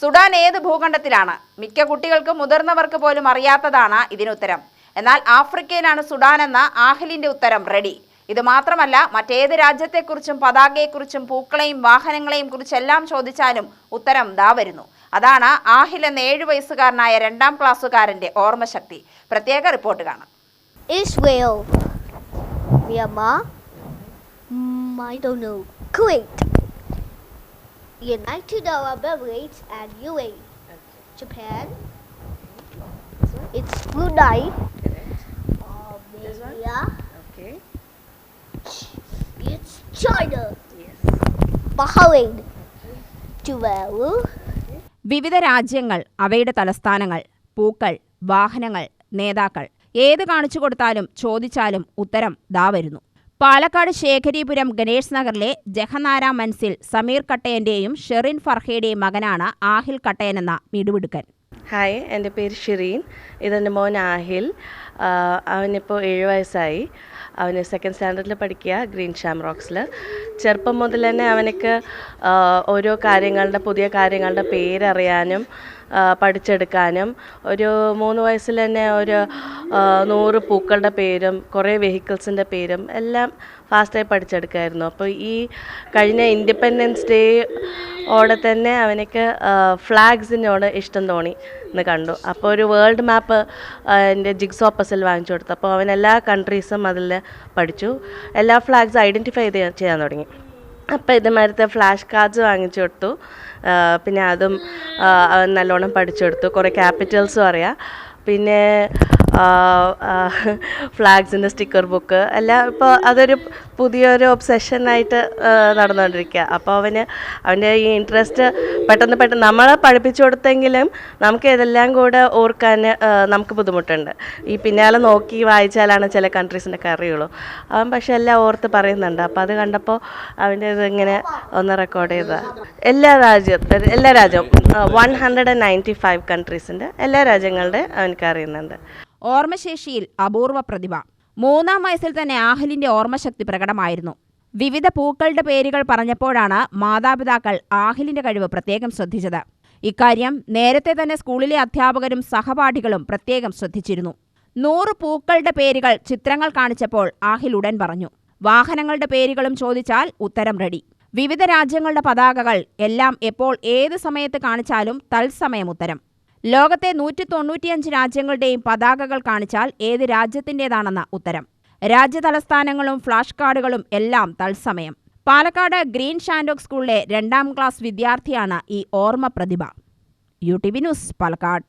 Sudan ഏത് ഭൂഖണ്ഡത്തിലാണ്? മിക്ക കുട്ടികൾക്കും മുതിർന്നവർക്ക് പോലും അറിയാത്തതാണ് ഇതിനുത്തരം എന്നാൽ ആഫ്രിക്കയിലാണ് സുഡാൻ എന്ന ആഹലിന്റെ ഉത്തരം റെഡി ഇത് മാത്രമല്ല മറ്റേത് രാജ്യത്തെക്കുറിച്ചും പതാകയെക്കുറിച്ചും പൂക്കളെയും വാഹനങ്ങളെയും കുറിച്ചെല്ലാം ചോദിച്ചാലും ഉത്തരം ദാ വരുന്നു. അതാണ് ആഹിൽ എന്ന ഏഴു വയസ്സുകാരനായ രണ്ടാം ക്ലാസ്സുകാരന്റെ ഓർമ്മശക്തി. പ്രത്യേക റിപ്പോർട്ട് കാണാം. Kuwait, United Arab Emirates, and UAE. Okay. Japan, it's Brunei, Armenia, it's China, Yes. Bahrain, Tuvalu, വിവിധ രാജ്യങ്ങൾ അവയുടെ തലസ്ഥാനങ്ങൾ പൂക്കൾ വാഹനങ്ങൾ നേതാക്കൾ ഏത് കാണിച്ചു കൊടുത്താലും ചോദിച്ചാലും ഉത്തരം ദാ വരുന്നു പാലക്കാട് ശേഖരീപുരം ഗണേഷ് നഗറിലെ ജഹനാര മൻസിൽ സമീർ കട്ടയന്റെയും ഷെറിൻ ഫർഹയുടെയും മകനാണ് ആഹിൽ കട്ടയനെന്ന മിടുമിടുക്കൻ ഹായ് എന്റെ പേര് ഷിറീൻ. ഇതെന്റെ മോൻ ആഹിൽ. ആഹ് അവനിപ്പോൾ ഏഴ് വയസ്സായി. അവന് സെക്കൻഡ് സ്റ്റാൻഡേർഡിൽ പഠിക്കുക ഗ്രീൻ ഷാംറോക്സിൽ ചെറുപ്പം മുതൽ തന്നെ അവനക്ക് ഓരോ കാര്യങ്ങളുടെ പുതിയ കാര്യങ്ങളുടെ പേരറിയാനും പഠിച്ചെടുക്കാനും ഒരു മൂന്ന് വയസ്സിൽ തന്നെ ഒരു നൂറ് പൂക്കളുടെ പേരും കുറേ വെഹിക്കിൾസിന്റെ പേരും എല്ലാം ഫാസ്റ്റായി പഠിച്ചെടുക്കായിരുന്നു. അപ്പോൾ ഈ കഴിഞ്ഞ ഇൻഡിപെൻഡൻസ് ഡേ ഓടെ തന്നെ അവനക്ക് ഫ്ലാഗ്സിനോട് ഇഷ്ടം തോന്നി എന്ന് കണ്ടു. അപ്പോൾ ഒരു വേൾഡ് മാപ്പ് എന്റെ ജിഗ്സോ പസിൽ വാങ്ങിച്ചു കൊടുത്തു. അപ്പോൾ അവൻ എല്ലാ കൺട്രീസും അതിൽ പഠിച്ചു. എല്ലാ ഫ്ലാഗ്സ് ഐഡന്റിഫൈ ചെയ്യാൻ തുടങ്ങി. അപ്പോൾ ഇതുമാതിരത്തെ ഫ്ലാഷ് കാർഡ്സ് വാങ്ങിച്ചു കൊടുത്തു. പിന്നെ അതും നല്ലോണം നല്ലോണം പഠിച്ചെടുത്തു കുറേ ക്യാപിറ്റൽസും അറിയാം. പിന്നെ ഫ്ലാഗ്സിന്റെ സ്റ്റിക്കർ ബുക്ക് എല്ലാം ഇപ്പോൾ അതൊരു പുതിയൊരു ഒബ്സെഷനായിട്ട് നടന്നുകൊണ്ടിരിക്കുക അപ്പോൾ അവന് അവന്റെ ഈ ഇൻട്രസ്റ്റ് പെട്ടെന്ന് പെട്ടെന്ന് നമ്മളെ പഠിപ്പിച്ചു കൊടുത്തെങ്കിലും നമുക്ക് ഇതെല്ലാം കൂടെ ഓർക്കാൻ നമുക്ക് ബുദ്ധിമുട്ടുണ്ട്. ഈ പിന്നാലെ നോക്കി വായിച്ചാലാണ് ചില കൺട്രീസിന്റെ അറിയുള്ളൂ. അവൻ പക്ഷെ എല്ലാം ഓർത്ത് പറയുന്നുണ്ട്. അപ്പോൾ അത് കണ്ടപ്പോൾ അവന്റെ ഇതിങ്ങനെ ഒന്ന് റെക്കോർഡ് ചെയ്ത. എല്ലാ രാജ്യത്തെ എല്ലാ രാജ്യവും one hundred and ninety five കൺട്രീസിന്റെ എല്ലാ രാജ്യങ്ങളുടെ അവനക്ക് അറിയുന്നുണ്ട്. ഓർമ്മശേഷിയിൽ അപൂർവ പ്രതിഭ. മൂന്നാം വയസ്സിൽ തന്നെ ആഹിലിന്റെ ഓർമ്മശക്തി പ്രകടമായിരുന്നു. വിവിധ പൂക്കളുടെ പേരുകൾ പറഞ്ഞപ്പോഴാണ് മാതാപിതാക്കൾ ആഹിലിന്റെ കഴിവ് പ്രത്യേകം ശ്രദ്ധിച്ചത്. ഇക്കാര്യം നേരത്തെ തന്നെ സ്കൂളിലെ അധ്യാപകരും സഹപാഠികളും പ്രത്യേകം ശ്രദ്ധിച്ചിരുന്നു. നൂറ് പൂക്കളുടെ പേരുകൾ ചിത്രങ്ങൾ കാണിച്ചപ്പോൾ ആഹിൽ ഉടൻ പറഞ്ഞു വാഹനങ്ങളുടെ പേരുകളും ചോദിച്ചാൽ ഉത്തരം റെഡി. വിവിധ രാജ്യങ്ങളുടെ പതാകകൾ എല്ലാം എപ്പോൾ ഏത് സമയത്ത് കാണിച്ചാലും തത്സമയം ഉത്തരം. ലോകത്തെ നൂറ്റി തൊണ്ണൂറ്റിയഞ്ച് രാജ്യങ്ങളുടെയും പതാകകൾ കാണിച്ചാൽ ഏത് രാജ്യത്തിന്റെതാണെന്ന ഉത്തരം. രാജ്യതലസ്ഥാനങ്ങളും ഫ്ലാഷ് കാർഡുകളും എല്ലാം തത്സമയം. പാലക്കാട് ഗ്രീൻ ഷാൻഡോക് സ്കൂളിലെ രണ്ടാം ക്ലാസ് വിദ്യാർത്ഥിയാണ് ഈ ഓർമ്മ പ്രതിഭ U T V news Palakkad.